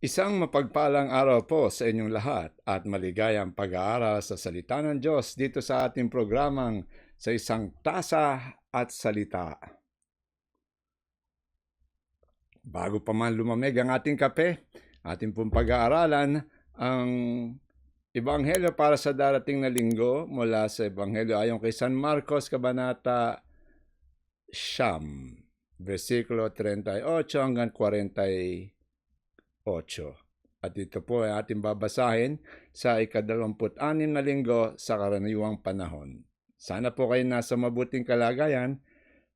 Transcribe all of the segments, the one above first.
Isang mapagpalang araw po sa inyong lahat at maligayang pag-aaral sa salita ng Diyos dito sa ating programang sa isang tasa at salita. Bago pa man lumamig ang ating kape, ating pong pag-aaralan ang Ebanghelyo para sa darating na linggo mula sa Ebanghelyo ayon kay San Marcos, Kabanata Siyam, versikulo 38 hanggang 40 8. At ito po ay ating babasahin sa ikadalawamput-anim na linggo sa karaniwang panahon. Sana po kayo nasa mabuting kalagayan.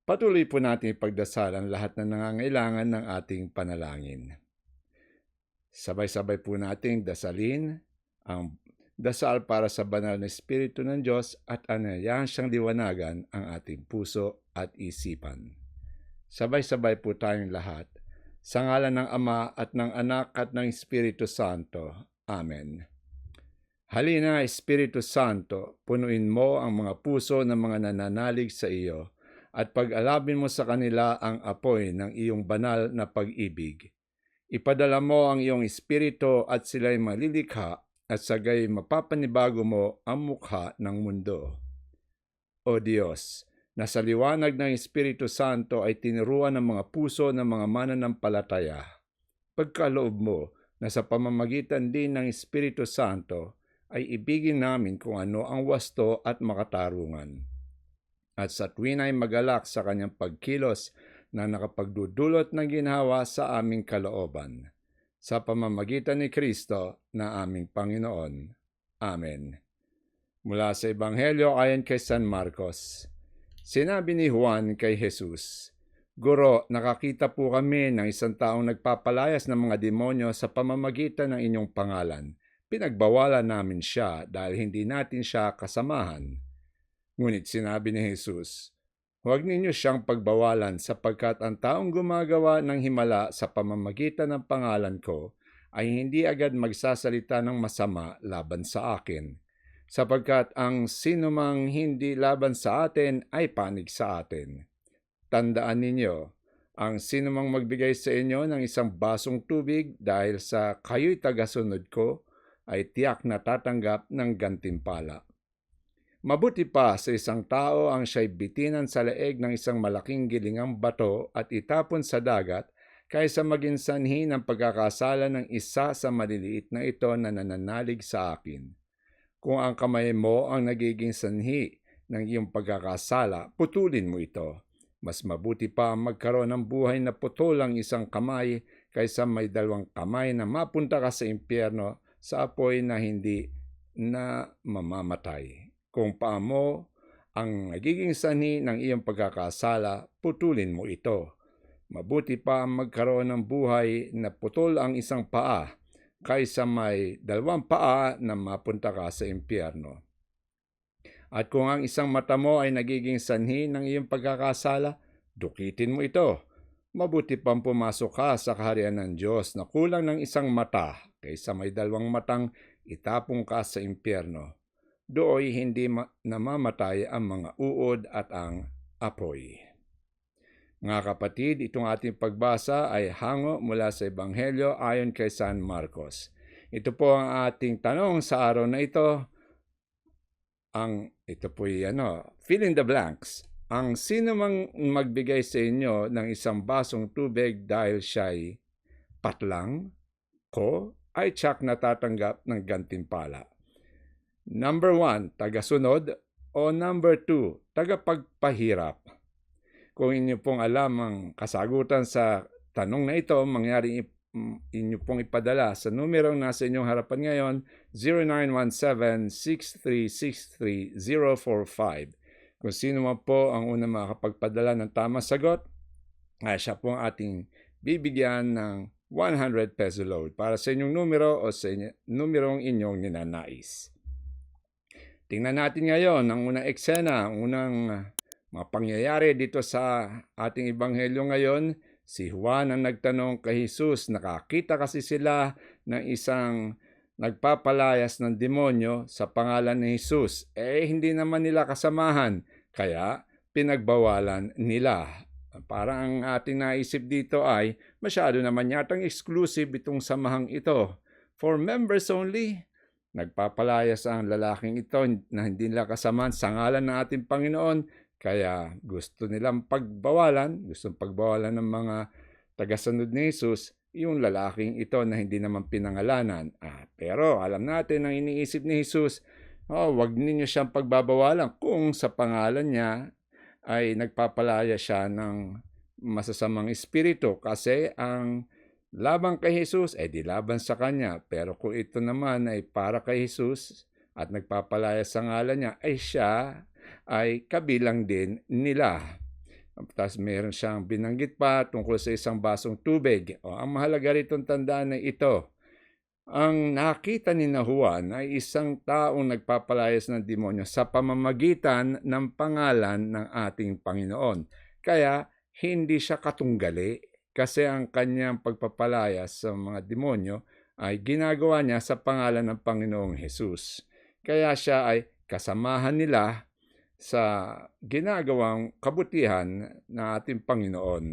Patuloy po natin ipagdasal ang lahat na nangangailangan ng ating panalangin. Sabay-sabay po nating dasalin ang dasal para sa banal na Espiritu ng Diyos at anayahan siyang liwanagan ang ating puso at isipan. Sabay-sabay po tayong lahat sa ngalan ng Ama at ng Anak at ng Espiritu Santo. Amen. Halina, Espiritu Santo, punuin mo ang mga puso ng mga nananalig sa iyo at pag-alabin mo sa kanila ang apoy ng iyong banal na pag-ibig. Ipadala mo ang iyong Espiritu at sila'y malilikha at sagay mapapanibago mo ang mukha ng mundo. O Diyos, na sa liwanag ng Espiritu Santo ay tinuruan ng mga puso ng mga mananampalataya. Pagkaloob mo na sa pamamagitan din ng Espiritu Santo ay ibigin namin kung ano ang wasto at makatarungan. At sa tuwin ay magalak sa kanyang pagkilos na nakapagdudulot ng ginhawa sa aming kalooban. Sa pamamagitan ni Kristo na aming Panginoon. Amen. Mula sa Ebanghelyo ayon kay San Marcos. Sinabi ni Juan kay Jesus, Guro, nakakita po kami ng isang taong nagpapalayas ng mga demonyo sa pamamagitan ng inyong pangalan. Pinagbawalan namin siya dahil hindi natin siya kasamahan. Ngunit sinabi ni Jesus, Huwag ninyo siyang pagbawalan sapagkat ang taong gumagawa ng himala sa pamamagitan ng pangalan ko ay hindi agad magsasalita ng masama laban sa akin sapagkat ang sinumang hindi laban sa atin ay panig sa atin. Tandaan ninyo, ang sinumang magbigay sa inyo ng isang basong tubig dahil sa kayo'y tagasunod ko, ay tiyak na tatanggap ng gantimpala. Mabuti pa sa isang tao ang siya'y bitinan sa leeg ng isang malaking gilingang bato at itapon sa dagat kaysa maging sanhi ng pagkakasala ng isa sa maliliit na ito na nananalig sa akin. Kung ang kamay mo ang nagiging sanhi ng iyong pagkakasala, putulin mo ito. Mas mabuti pa magkaroon ng buhay na putol ang isang kamay kaysa may dalawang kamay na mapunta ka sa impyerno sa apoy na hindi na mamamatay. Kung paa mo ang nagiging sanhi ng iyong pagkakasala, putulin mo ito. Mabuti pa magkaroon ng buhay na putol ang isang paa kaysa may dalawang paa na mapunta ka sa impyerno. At kung ang isang mata mo ay nagiging sanhi ng iyong pagkakasala, dukitin mo ito. Mabuti pang pumasok ka sa kaharian ng Diyos na kulang ng isang mata kaysa may dalawang matang itapong ka sa impyerno. Dooy hindi ma- namamatay ang mga uod at ang apoy. Mga kapatid, itong ating pagbasa ay hango mula sa Ebanghelyo ayon kay San Marcos. Ito po ang ating tanong sa araw na ito. Ang ito po ay ano, fill in the blanks. Ang sino mang magbigay sa inyo ng isang basong tubig dahil siya'y patlang ko ay tsak na tatanggap ng gantimpala. Number one, tagasunod o number two, tagapagpahirap. Kung inyo pong alam ang kasagutan sa tanong na ito, mangyari inyo pong ipadala sa numerong nasa inyong harapan ngayon, 0917-6363-045. Kung sino man po ang unang makapagpadala ng tamang sagot, ay siya po ang ating bibigyan ng 100 peso load para sa inyong numero o sa inyo, numerong inyong ninanais. Tingnan natin ngayon ang unang eksena, ang unang mga pangyayari dito sa ating ebanghelyo ngayon, si Juan ang nagtanong kay Jesus, nakakita kasi sila ng isang nagpapalayas ng demonyo sa pangalan ni Jesus. Eh, hindi naman nila kasamahan, kaya pinagbawalan nila. Parang ang ating naisip dito ay masyado naman yatang exclusive itong samahang ito. For members only, nagpapalayas ang lalaking ito na hindi nila kasamaan sa ngalan ng ating Panginoon. Kaya gusto nilang pagbawalan, gusto pagbawalan ng mga tagasunod ni Jesus, yung lalaking ito na hindi naman pinangalanan. Ah, pero alam natin ang iniisip ni Jesus, oh, wag ninyo siyang pagbabawalan kung sa pangalan niya ay nagpapalaya siya ng masasamang espiritu kasi ang laban kay Jesus ay di laban sa kanya. Pero kung ito naman ay para kay Jesus at nagpapalaya sa ngalan niya, ay siya ay kabilang din nila. Tapos meron siyang binanggit pa tungkol sa isang basong tubig. O, ang mahalaga rito tandaan na ito, ang nakita ni Nahuan ay isang taong nagpapalayas ng demonyo sa pamamagitan ng pangalan ng ating Panginoon. Kaya hindi siya katunggali kasi ang kanyang pagpapalayas sa mga demonyo ay ginagawa niya sa pangalan ng Panginoong Hesus. Kaya siya ay kasamahan nila sa ginagawang kabutihan ng ating Panginoon.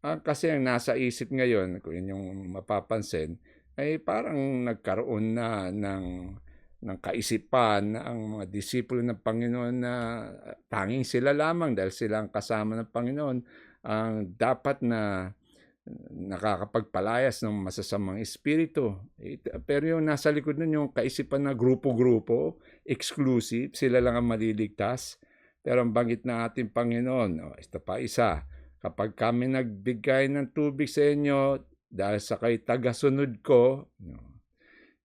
Ah, kasi ang nasa isip ngayon, kung inyong mapapansin, ay parang nagkaroon na ng, ng kaisipan ang mga disipulo ng Panginoon na tanging sila lamang dahil sila ang kasama ng Panginoon ang dapat na nakakapagpalayas ng masasamang espiritu. Pero yung nasa likod nun yung kaisipan na grupo-grupo, exclusive, sila lang ang maliligtas. Pero ang banggit na ating Panginoon, oh, ito pa isa, kapag kami nagbigay ng tubig sa inyo dahil sa kay tagasunod ko, no,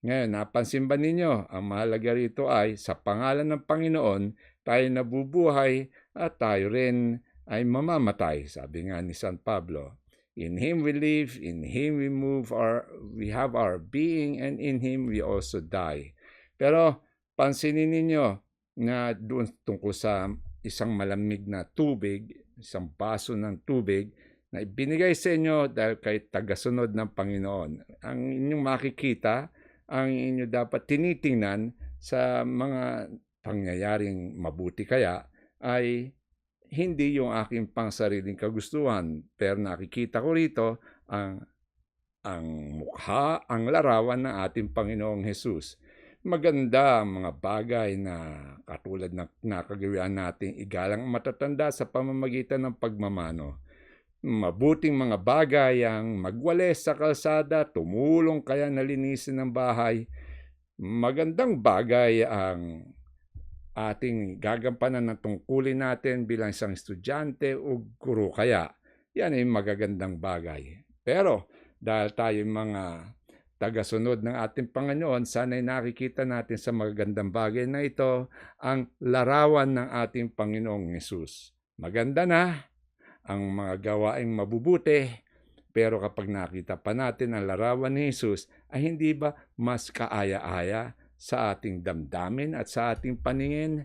ngayon, napansin ba ninyo, ang mahalaga rito ay sa pangalan ng Panginoon, tayo nabubuhay at tayo rin ay mamamatay, sabi nga ni San Pablo. In Him we live, in Him we move, our, we have our being, and in Him we also die. Pero pansinin ninyo na doon tungkol sa isang malamig na tubig, isang baso ng tubig, na ibinigay sa inyo dahil kay tagasunod ng Panginoon. Ang inyong makikita, ang inyo dapat tinitingnan sa mga pangyayaring mabuti kaya ay hindi yung aking pangsariling kagustuhan pero nakikita ko rito ang ang mukha, ang larawan ng ating Panginoong Hesus. Maganda ang mga bagay na katulad ng nakagawian nating igalang matatanda sa pamamagitan ng pagmamano mabuting mga bagay ang magwales sa kalsada, tumulong kaya nalinisin ng bahay. Magandang bagay ang ating gagampanan ng tungkulin natin bilang isang estudyante o guro kaya. Yan ay magagandang bagay. Pero dahil tayo mga tagasunod ng ating Panginoon, sana'y nakikita natin sa magagandang bagay na ito ang larawan ng ating Panginoong Yesus. Maganda na, ang mga gawaing mabubuti. Pero kapag nakita pa natin ang larawan ni Jesus, ay hindi ba mas kaaya-aya sa ating damdamin at sa ating paningin?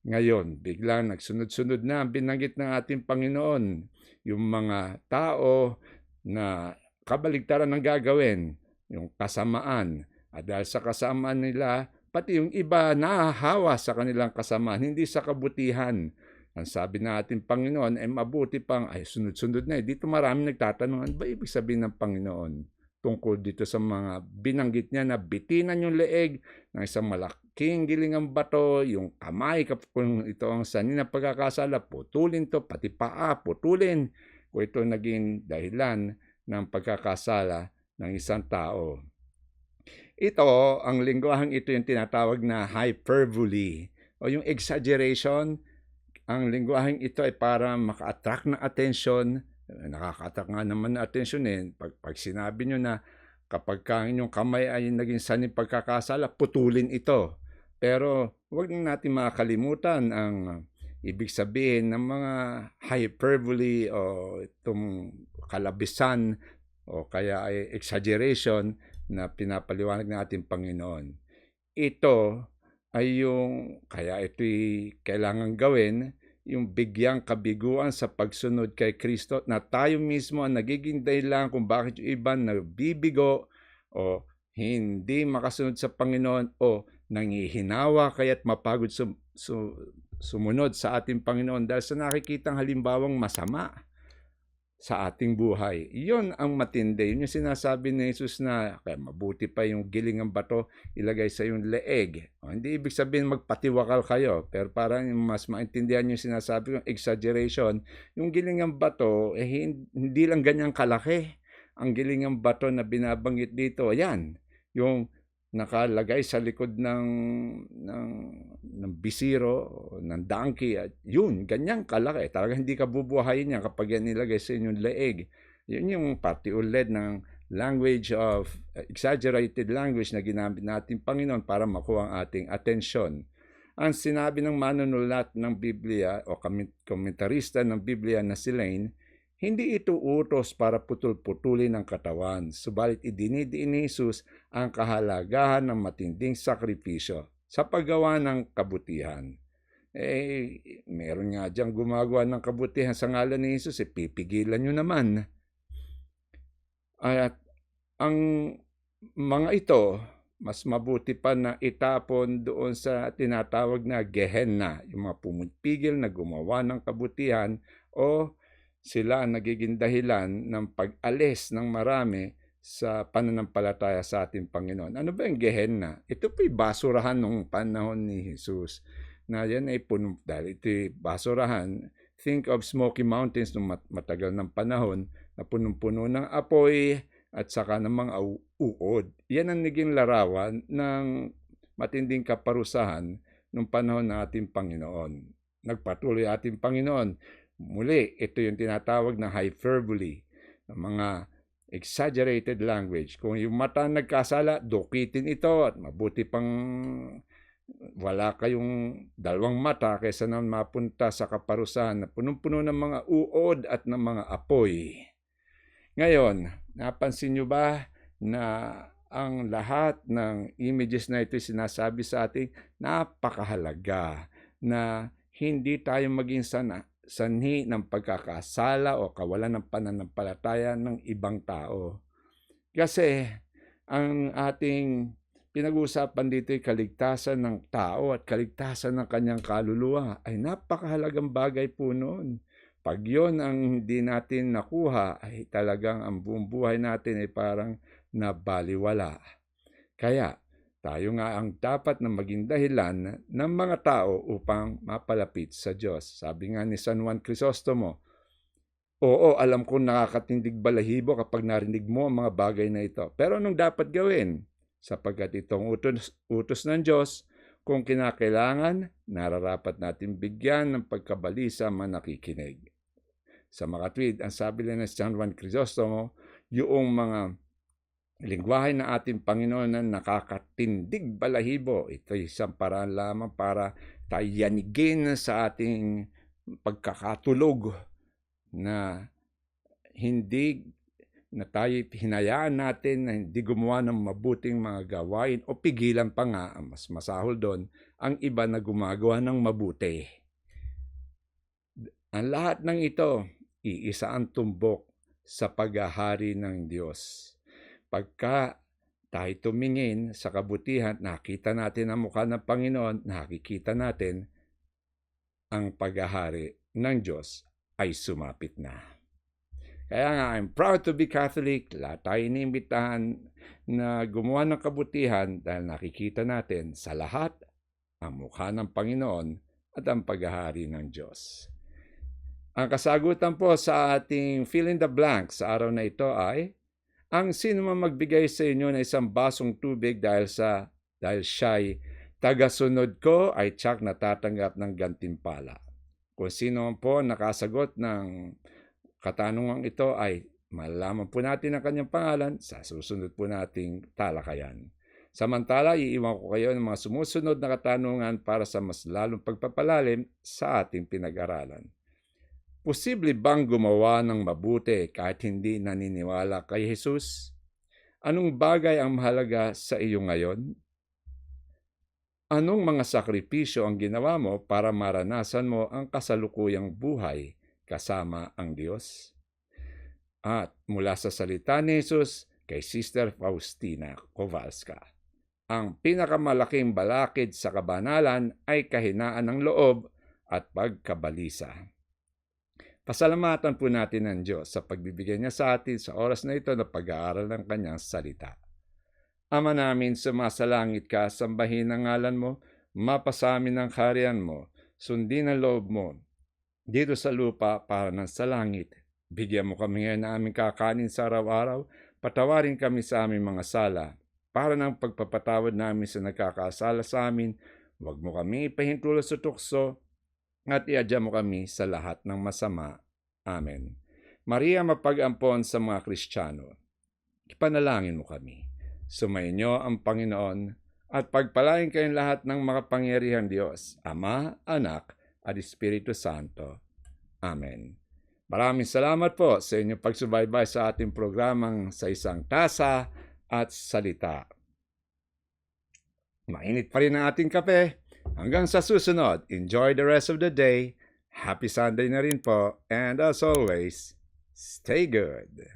Ngayon, biglang nagsunod-sunod na ang binanggit ng ating Panginoon. Yung mga tao na kabaligtaran ng gagawin, yung kasamaan. At dahil sa kasamaan nila, pati yung iba nahahawa sa kanilang kasamaan, hindi sa kabutihan. Ang sabi natin Panginoon ay mabuti pang ay sunod-sunod na eh. Dito marami nagtatanong ano ba ibig sabihin ng Panginoon tungkol dito sa mga binanggit niya na bitinan yung leeg ng isang malaking gilingang bato, yung kamay kung ito ang sanin na pagkakasala, putulin to, pati paa, putulin kung ito naging dahilan ng pagkakasala ng isang tao. Ito, ang lingwahang ito yung tinatawag na hyperbole o yung exaggeration ang lingwaheng ito ay para maka-attract ng attention. Nakaka-attract nga naman ng attention eh. Pag, pag sinabi nyo na kapag ka inyong kamay ay naging sanin pagkakasala, putulin ito. Pero huwag na natin makakalimutan ang ibig sabihin ng mga hyperbole o itong kalabisan o kaya ay exaggeration na pinapaliwanag ng ating Panginoon. Ito ay yung, kaya ito'y kailangan gawin yung bigyang kabiguan sa pagsunod kay Kristo na tayo mismo ang nagiging dahilan kung bakit yung iba nabibigo o hindi makasunod sa Panginoon o nangihinawa kaya't mapagod sum, sum, sumunod sa ating Panginoon dahil sa nakikitang halimbawang masama. Sa ating buhay. Iyon ang matindi. Yun yung sinasabi ni Jesus na kaya mabuti pa yung giling ng bato ilagay sa yung leeg. O, hindi ibig sabihin magpatiwakal kayo. Pero parang mas maintindihan yung sinasabi yung exaggeration. Yung giling ng bato, eh, hindi lang ganyang kalaki. Ang giling ng bato na binabanggit dito, ayan, yung nakalagay sa likod ng ng ng bisiro ng donkey at yun ganyang kalaki. Talaga hindi ka bubuhayin niya kapag yan nilagay sa inyong leeg. Yun yung party ulit ng language of exaggerated language na ginamit natin Panginoon para makuha ang ating atensyon. Ang sinabi ng manunulat ng Biblia o komentarista ng Biblia na si Lane hindi ito utos para putol-putulin ang katawan, subalit idinidiin ni Jesus ang kahalagahan ng matinding sakripisyo sa paggawa ng kabutihan. Eh, meron nga diyang gumagawa ng kabutihan sa ngalan ni Jesus, eh, pipigilan nyo naman. At ang mga ito, mas mabuti pa na itapon doon sa tinatawag na Gehenna, yung mga pumipigil na gumawa ng kabutihan o sila ang nagiging dahilan ng pag-alis ng marami sa pananampalataya sa ating Panginoon. Ano ba yung Gehenna? Ito po'y basurahan nung panahon ni Jesus. Na yan ay puno, dahil ito'y basurahan. Think of Smoky Mountains nung matagal ng panahon na punong-puno ng apoy at saka ng mga uod. Yan ang naging larawan ng matinding kaparusahan nung panahon ng ating Panginoon. Nagpatuloy ating Panginoon Muli, ito yung tinatawag na hyperbole, mga exaggerated language. Kung yung mata nagkasala, dukitin ito at mabuti pang wala kayong dalawang mata kaysa na mapunta sa kaparusahan na punong-puno ng mga uod at ng mga apoy. Ngayon, napansin nyo ba na ang lahat ng images na ito sinasabi sa atin napakahalaga na hindi tayo maging sana sanhi ng pagkakasala o kawalan ng pananampalataya ng ibang tao. Kasi ang ating pinag-uusapan dito ay kaligtasan ng tao at kaligtasan ng kanyang kaluluwa ay napakahalagang bagay po noon. Pag yon ang hindi natin nakuha, ay talagang ang buong buhay natin ay parang nabaliwala. Kaya, tayo nga ang dapat na maging dahilan ng mga tao upang mapalapit sa Diyos. Sabi nga ni San Juan Crisostomo, Oo, alam kong nakakatindig balahibo kapag narinig mo ang mga bagay na ito. Pero anong dapat gawin? Sapagkat itong utos, utos ng Diyos, kung kinakailangan, nararapat natin bigyan ng pagkabalisa man nakikinig. Sa makatwid, ang sabi ni San Juan Crisostomo, yung mga lingwahe ng ating Panginoon na nakakatindig balahibo. Ito isang paraan lamang para tayo sa ating pagkakatulog na hindi na tayo hinayaan natin na hindi gumawa ng mabuting mga gawain o pigilan pa nga, mas masahol doon, ang iba na gumagawa ng mabuti. Ang lahat ng ito, iisa ang tumbok sa paghahari ng Diyos. Pagka tayo tumingin sa kabutihan, nakita natin ang mukha ng Panginoon, nakikita natin ang paghahari ng Diyos ay sumapit na. Kaya nga, I'm proud to be Catholic. Lahat tayo inimbitahan na gumawa ng kabutihan dahil nakikita natin sa lahat ang mukha ng Panginoon at ang paghahari ng Diyos. Ang kasagutan po sa ating fill in the blank sa araw na ito ay ang sino man magbigay sa inyo ng isang basong tubig dahil sa dahil siya'y tagasunod ko ay tsak natatanggap ng gantimpala. Kung sino man po nakasagot ng katanungan ito ay malalaman po natin ang kanyang pangalan sa susunod po nating talakayan. Samantala, iiwan ko kayo ng mga sumusunod na katanungan para sa mas lalong pagpapalalim sa ating pinag-aralan. Posible bang gumawa ng mabuti kahit hindi naniniwala kay Jesus? Anong bagay ang mahalaga sa iyo ngayon? Anong mga sakripisyo ang ginawa mo para maranasan mo ang kasalukuyang buhay kasama ang Diyos? At mula sa salita ni Jesus kay Sister Faustina Kowalska, ang pinakamalaking balakid sa kabanalan ay kahinaan ng loob at pagkabalisa. Pasalamatan po natin ang Diyos sa pagbibigay niya sa atin sa oras na ito na pag-aaral ng kanyang salita. Ama namin, sumasalangit ka, sambahin ang ngalan mo, mapasamin ang kaharian mo, sundin ang loob mo, dito sa lupa para ng sa langit. Bigyan mo kami ngayon na aming kakanin sa araw-araw, patawarin kami sa aming mga sala, para ng pagpapatawad namin sa nagkakasala sa amin, huwag mo kami ipahintulo sa tukso, at iadya mo kami sa lahat ng masama. Amen. Maria mapag-ampon sa mga Kristiyano, ipanalangin mo kami. Sumainyo ang Panginoon at pagpalain kayong lahat ng makapangyarihan Diyos, Ama, Anak, at Espiritu Santo. Amen. Maraming salamat po sa inyong pagsubaybay sa ating programang sa isang tasa at salita. Mainit pa rin ang ating kape. Hanggang sa susunod, enjoy the rest of the day. Happy Sunday na rin po. And as always, stay good.